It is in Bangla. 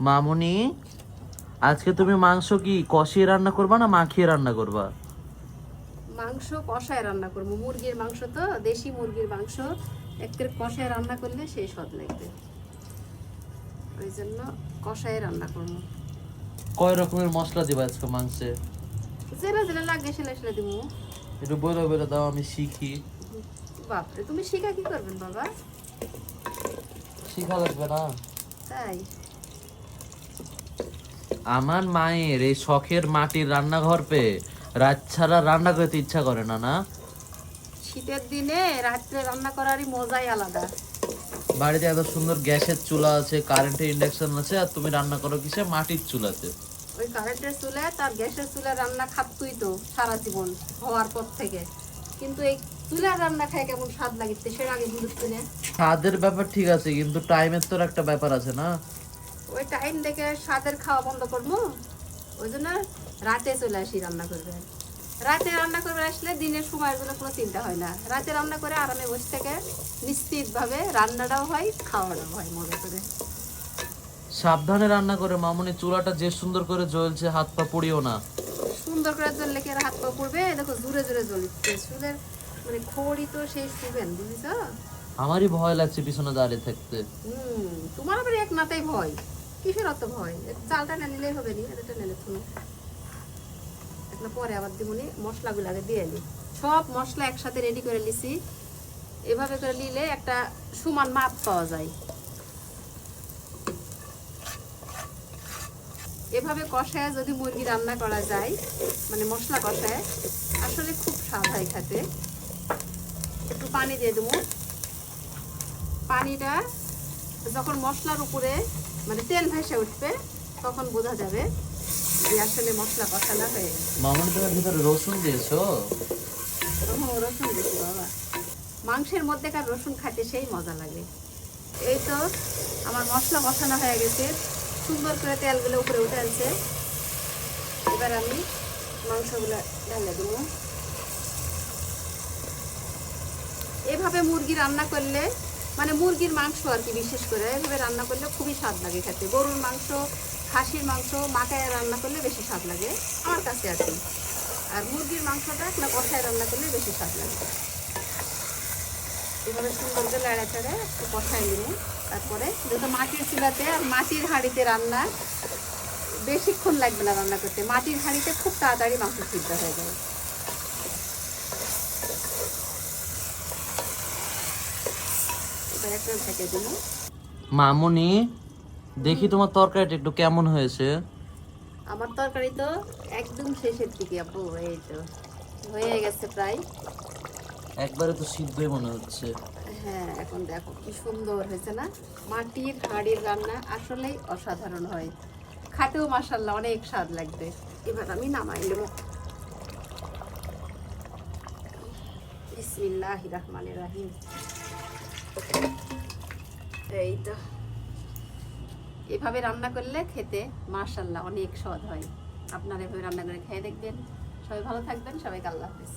মামুনি আজকে তুমি মাংস কি কষিয়ে রান্না করবা না মাখিয়ে রান্না করবা? মাংস কষায় রান্না করব। মুরগির মাংস তো দেশি মুরগির মাংস। একটু কষায় রান্না করলে সেই স্বাদ লাগবে। ওই জন্য কষায় রান্না করব। কয় রকমের মশলা দিবা আজকে মাংসে? জেলা জেলা লাগে সেলা সেলা দিব। একটু বলে বলে দাও আমি শিখি। বাপরে তুমি শিখা কি করবেন বাবা? শিখা লাগবে না? তাই। আমার মায়ের এই শখের মাটির রান্নাঘর পেয়ে রাত ছাড়া রান্না করতে ইচ্ছা করে না না? শীতের দিনে রাত্রে রান্না করারই মজাই আলাদা। বাড়িতে এত সুন্দর গ্যাসের চুলা আছে কারেন্টের ইন্ডাকশন আছে আর তুমি রান্না করো কিসে? মাটির চুলাতে। ওই কারেন্টের চুলে তার গ্যাসের চুলে রান্না খাতুই তো সারা জীবন হওয়ার পর থেকে। কিন্তু এই চুলার রান্না খায় কেমন স্বাদ লাগিতে সেটা আগে বুঝতে না। স্বাদের ব্যাপার ঠিক আছে কিন্তু টাইমের তো একটা ব্যাপার আছে না? ওই টাইম দেখে স্বাদের খাওয়া বন্ধ করব। ওই জন্য রাতে চলে আসি রান্না করবে রাতে রান্না করবে আসলে দিনের সময়গুলো কোনো চিন্তা হয় না। রাতে রান্না করে আরামে বসে থেকে নিশ্চিতভাবে রান্নাটাও হয় খাওয়াটাও হয় মজা করে। সাবধানে রান্না করে মামুনি চুলাটা যে সুন্দর করে জ্বলছে হাত পা পুড়িও না। সুন্দর করে জ্বললে কি আর হাত পা পড়বে? দেখো জুড়ে জুড়ে জ্বলছে। চুলের মানে খড়ি তো সেই শুবেন বুঝেছ? আমারই ভয় লাগছে পিছনে দাঁড়িয়ে থাকতে। হুম তোমার আবার এক নাতেই ভয়। কিসের অত ভয়? চালটা না নিলেই হবে নি নিলে তুমি। একটা পরে আবার দিবনি মশলাগুলো আগে দিয়ে নি। সব মশলা একসাথে রেডি করে নিছি। এভাবে করে নিলে একটা সমান মাপ পাওয়া যায়। এভাবে কষায় যদি মুরগি রান্না করা যায় মানে মশলা কষায়, আসলে খুব স্বাদ হয় খেতে। একটু পানি দিয়ে দেবো পানিটা যখন মশলার উপরে মানে তেল ভেসে উঠবে তখন বোঝা যাবে যে আসলে মশলা কষানো হয়ে মামুনি তোমার ভিতরে রসুন দিয়েছ? রসুন বেশি বাবা। মাংসের মধ্যেকার রসুন খাইতে সেই মজা লাগে। এই তো আমার মশলা কষানো হয়ে গেছে। সুন্দর করে তেলগুলো উপরে উঠে আছে এবার আমি মাংসগুলো ঢালে দেবো। এভাবে মুরগি রান্না করলে মানে মুরগির মাংস আর কি বিশেষ করে। এভাবে রান্না করলে খুবই স্বাদ লাগে খেতে। গরুর মাংস, খাসির মাংস মাকায় রান্না করলে বেশি স্বাদ লাগে আমার কাছে আর কি। আর মুরগির মাংসটা না কষায় রান্না করলে বেশি স্বাদ লাগে। এভাবে সুন্দর করে লাড়া চাড়ে একটু কষায় নিব তারপরে যেহেতু মাটির চুলাতে আর মাটির হাঁড়িতে রান্না বেশিক্ষণ লাগবে না রান্না করতে। মাটির হাঁড়িতে খুব তাড়াতাড়ি মাংস সিদ্ধ হয়ে যায়। একটা ঢেকে দেবো মামুনি দেখি তোমার তরকারিটা একটু কেমন হয়েছে। আমার তরকারি তো একদম শেষের দিকে আপু এই তো। হয়ে গেছে প্রায়। একবারে তো সিদ্ধই মনে হচ্ছে। হ্যাঁ এখন দেখো কি সুন্দর হয়েছে না? মাটির হাড়ির রান্না আসলেই অসাধারণ হয়। খাতেও মাসাল্লাহ অনেক স্বাদ লাগবে। এবার আমি নামাই নেব। বিসমিল্লাহ রহমান রাহিম। এই তো এভাবে রান্না করলে খেতে মার্শাল্লাহ অনেক স্বাদ হয়। আপনারা এভাবে রান্না করে খেয়ে দেখবেন। সবাই ভালো থাকবেন। সবাইকে আল্লাহ হাফিজ।